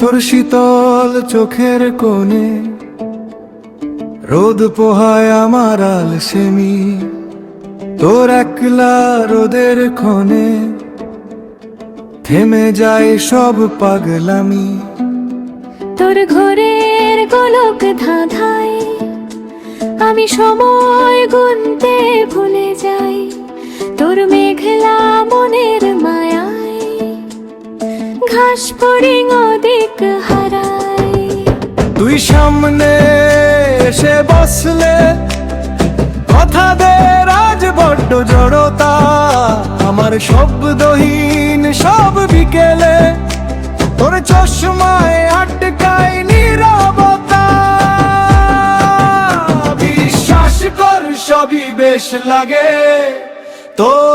তোর শীতল চোখের কোণে, রোদ পোহায় আমার আল সেমি তোর একলা রোদের ক্ষণে থেমে যায় সব পাগলামি। তোর ঘরের গোলক ধাঁধায় আমি সময় গুনতে ভুলে যাই। তোর মেঘলা মায়ায় ফড়িং দিক হারাই তুই সামনে এসে বসলে কথা দে রাজ বড্ড জড়তা। আমার শব্দহীন সব বিকেলে, তোর চশমায় আটকাই নীরবতা। বিশ্বাস কর, সবই বেশ লাগে। তোর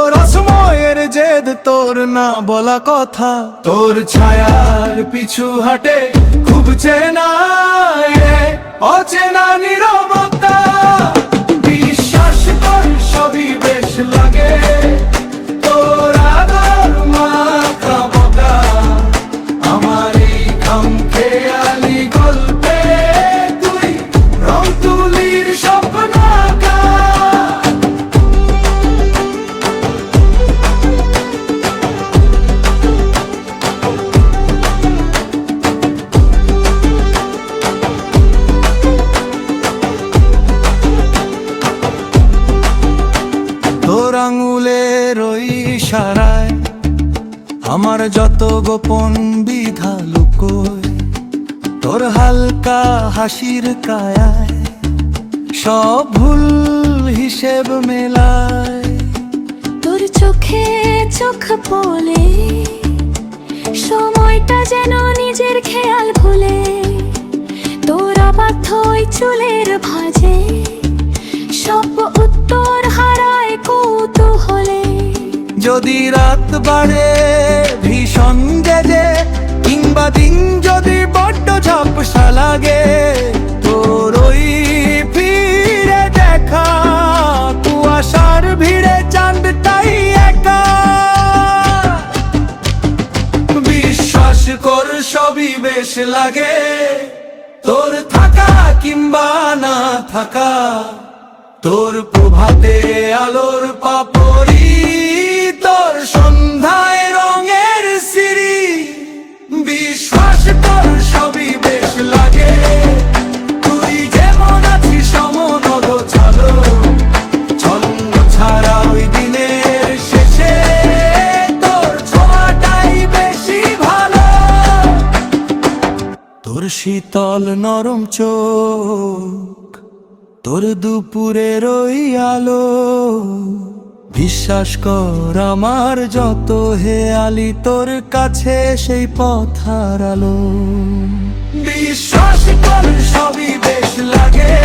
জেদ তোর না বলা কথা। তোর ছায়ার পিছু হাটে খুব চেনা অচেনা ওই ইশারায় আমার যত গোপন বিধা লুকোয়, তোর হালকা হাসির কায়ায় সব ভুল হিসেব মেলায়। তোর চোখে চোখ বলে সময়টা যেন নিজের খেয়াল ভুলে, তোর অবাধ্য চুলের ভাজে সব যদি রাত বাড়ে, ভীষণ গেজে কিংবা দিন যদি বড্ড ঝাপসা লাগে, তোর ওই দেখা, কুয়াশার ভিড়ে বেশ লাগে, তোর থাকা কিংবা না থাকা, তোর প্রভাতে আলোর পাপড়ি সন্ধ্যায় রঙের সিঁড়ি। বিশ্বাস কর সবই তুই ওই শেষে তোর বেশি ভালো। তোর শীতল নরম চোখ, তোর দুপুরের ওই আলো। বিশ্বাস কর আমার যত আলি, তোর কাছে সেই পথ হারালো। বিশ্বাস কর সবই বেশ লাগে।